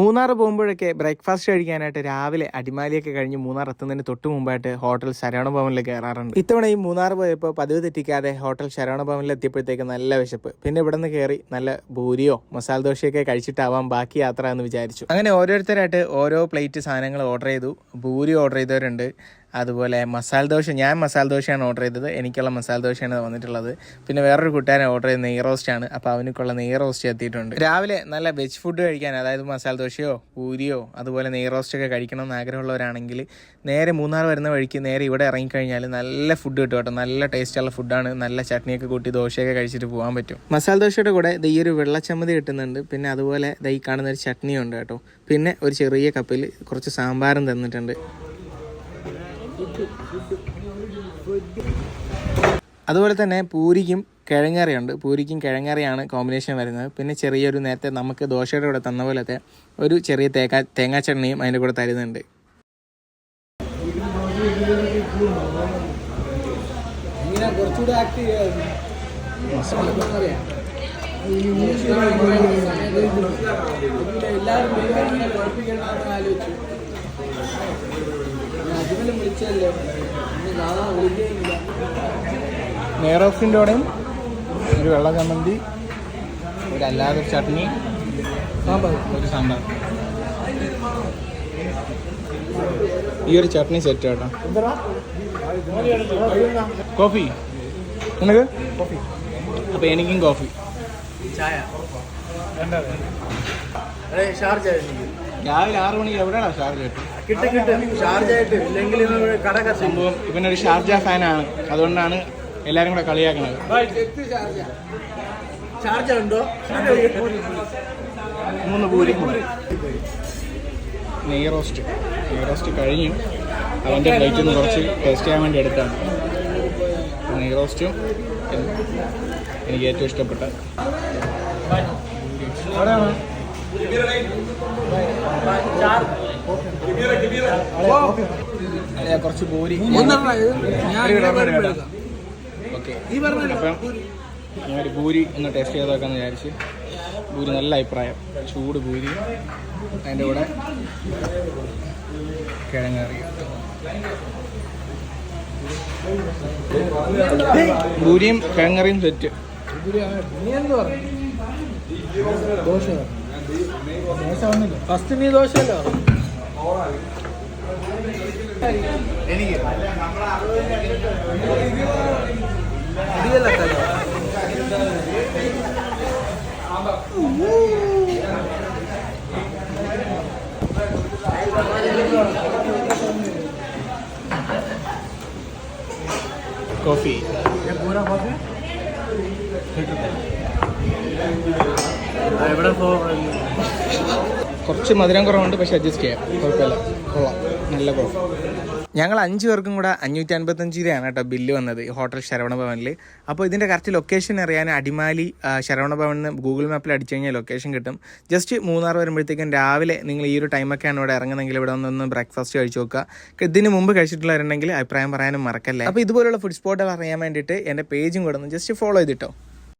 മൂന്നാർ പോകുമ്പോഴൊക്കെ ബ്രേക്ക്ഫാസ്റ്റ് കഴിക്കാനായിട്ട് രാവിലെ അടിമാലിയൊക്കെ കഴിഞ്ഞ് മൂന്നാർ എത്തുന്നതിന് തൊട്ട് മുമ്പായിട്ട് ഹോട്ടൽ ശരവണ ഭവനിൽ കയറാറുണ്ട് ഇത്തവണ ഈ മൂന്നാർ പോയപ്പോൾ പതിവ് തെറ്റിക്കാതെ ഹോട്ടൽ ശരവണ ഭവനിൽ എത്തിയപ്പോഴത്തേക്ക് നല്ല വിശപ്പ്. പിന്നെ ഇവിടെ നിന്ന് കയറി നല്ല ഭൂരിയോ മസാല ദോശയൊക്കെ കഴിച്ചിട്ടാവാം ബാക്കി യാത്ര എന്ന് വിചാരിച്ചു. അങ്ങനെ ഓരോരുത്തരായിട്ട് ഓരോ പ്ലേറ്റ് സാധനങ്ങൾ ഓർഡർ ചെയ്തു. ഭൂരി ഓർഡർ ചെയ്തവരുണ്ട്. അതുപോലെ മസാല ദോശ ഞാൻ മസാല ദോശയാണ് ഓർഡർ ചെയ്തത്. എനിക്കുള്ള മസാല ദോശയാണ് വന്നിട്ടുള്ളത്. പിന്നെ വേറൊരു കൂട്ടുകാരൻ ഓർഡർ ചെയ്ത് നെയ് റോസ്റ്റ് ആണ്. അപ്പോൾ അവനക്കുള്ള നെയ് റോസ്റ്റ് എത്തിയിട്ടുണ്ട്. രാവിലെ നല്ല വെജ് ഫുഡ് കഴിക്കാൻ അതായത് മസാല ദോശയോ പൂരിയോ അതുപോലെ നെയ് റോസ്റ്റ് ഒക്കെ കഴിക്കണം എന്ന് ആഗ്രഹമുള്ളവരാണെങ്കിൽ നേരെ മൂന്നാർ വരുന്ന വഴിക്ക് നേരെ ഇവിടെ ഇറങ്ങിക്കഴിഞ്ഞാൽ നല്ല ഫുഡ് കിട്ടും കേട്ടോ. നല്ല ടേസ്റ്റുള്ള ഫുഡാണ് നല്ല ചട്നിയൊക്കെ കൂട്ടി ദോശയൊക്കെ കഴിച്ചിട്ട് പോകാൻ പറ്റും. മസാല ദോശയുടെ കൂടെ ഈ ഒരു വെള്ളച്ചമ്മതി കിട്ടുന്നുണ്ട്. പിന്നെ അതുപോലെ ഈ കാണുന്ന ഒരു ചട്നിയുണ്ട് കേട്ടോ. പിന്നെ ഒരു ചെറിയ കപ്പിൽ കുറച്ച് സാമ്പാറും തന്നിട്ടുണ്ട്. അതുപോലെ തന്നെ പൂരിക്കും കിഴങ്ങറിയുണ്ട്. പൂരിക്കും കിഴങ്ങറിയാണ് കോമ്പിനേഷൻ വരുന്നത്. പിന്നെ ചെറിയൊരു നേരത്തെ നമുക്ക് ദോശയുടെ കൂടെ തന്ന പോലത്തെ ഒരു ചെറിയ തേങ്ങ തേങ്ങാ ചട്നിയും അതിന്റെ കൂടെ തരുന്നുണ്ട്. എല്ലാവരും വിളിക്കുകയില്ല നെയ്റോഫിന്റെ കൂടെയും ഒരു വെള്ള ചമ്മന്തി ഒരു അല്ലാതെ ചട്നി സാമ്പാർ. ഒരു സാമ്പാർ. ഈ ഒരു ചട്നി സെറ്റ് കേട്ടോ കോഫി. നിനക്ക്? കോഫി. അപ്പോൾ എനിക്കും കോഫി. ചായ. ഷാർജ രാവിലെ ആറ് മണിക്ക് എവിടെയാണ് ഷാർജ കിട്ടും കിട്ടും. കിട്ടും ഷാർജ ആയിട്ട് ഇല്ലെങ്കിൽ കട കത്തി. സംഭവം ഇവനൊരു ഷാർജ ഫാനാണ്. അതുകൊണ്ടാണ് എല്ലാരും കൂടെ കളിയാക്കുന്നത് ഷാർജ. ഉണ്ടോ? മൂന്ന് പൂരി നെയ് റോസ്റ്റ്. നെയ് റോസ്റ്റ് കഴിഞ്ഞു. അവന്റെ പ്ലേറ്റിൽ നിന്ന് കുറച്ച് ടേസ്റ്റ് ചെയ്യാൻ വേണ്ടി എടുത്താണ്. നെയ് റോസ്റ്റും എനിക്ക് ഏറ്റവും ഇഷ്ടപ്പെട്ട കുറച്ച് ബോരി ഞാനൊരു ഭൂരി ഒന്ന് ടേസ്റ്റ് ചെയ്ത് നോക്കാന്ന് വിചാരിച്ച് ഭൂരി നല്ല അഭിപ്രായം ചൂട് ഭൂരി അതിന്റെ കൂടെ കിഴങ്ങറി ഭൂരിയും കിഴങ്ങറിയും സെറ്റ് ദോശ ഫസ്റ്റ് നീ ദോശയല്ലോ എനിക്ക് കോഫി. പൂരാ കോഫി? കുറച്ച് മധുരം കുറവുണ്ട് പക്ഷെ അഡ്ജസ്റ്റ് ചെയ്യാം. കുഴപ്പമില്ല. കൊള്ളാം. നല്ല കുഴപ്പം ഞങ്ങൾ അഞ്ച് പേർക്കും കൂടെ അഞ്ഞൂറ്റി അൻപത്തഞ്ച് രൂപയാണ് കേട്ടോ ബില്ല് വന്നത് ഈ ഹോട്ടൽ ശരവണ ഭവനിൽ. അപ്പോൾ ഇതിന്റെ കറക്റ്റ് ലൊക്കേഷൻ അറിയാൻ അടിമാലി ശരവണ ശരവണ ഭവനിൽ ഗൂഗിൾ മാപ്പിൽ അടിച്ചു കഴിഞ്ഞാൽ ലൊക്കേഷൻ കിട്ടും. ജസ്റ്റ് മൂന്നാർ വരുമ്പോഴത്തേക്കും രാവിലെ നിങ്ങൾ ഈ ഒരു ടൈമൊക്കെയാണ് ഇവിടെ ഇറങ്ങുന്നതെങ്കിൽ ഇവിടെ ഒന്ന് ബ്രേക്ക്ഫാസ്റ്റ് കഴിച്ചു നോക്കുക. ഇതിന് മുമ്പ് കഴിച്ചിട്ടുള്ളവരുണ്ടെങ്കിൽ അഭിപ്രായം പറയാനും മറക്കല്ലേ. അപ്പോൾ ഇതുപോലുള്ള ഫുഡ് സ്പോട്ടുകൾ അറിയാൻ വേണ്ടിയിട്ട് എന്റെ പേജും കൂടെ ഒന്ന് ജസ്റ്റ് ഫോളോ ചെയ്തിട്ടോ.